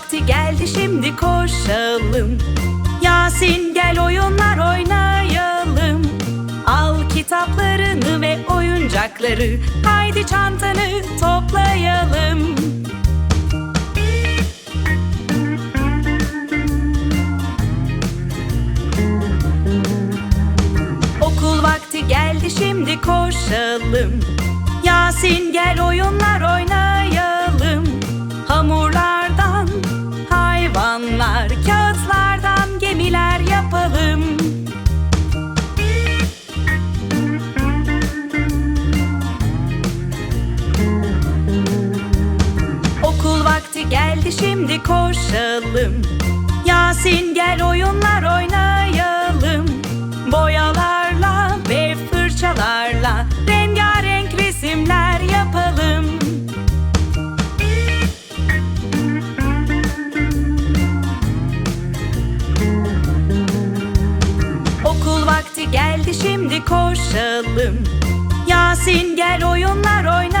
vakti geldi şimdi koşalım. Yasin gel oyunlar oynayalım. Al kitaplarını ve oyuncakları Haydi çantanı toplayalım. Okul vakti geldi şimdi koşalım. Yasin gel oyunlar oynayalım geldi şimdi koşalım. Yasin gel oyunlar oynayalım. Boyalarla ve fırçalarla Rengarenk resimler yapalım. Okul vakti geldi şimdi koşalım. Yasin gel oyunlar oynayalım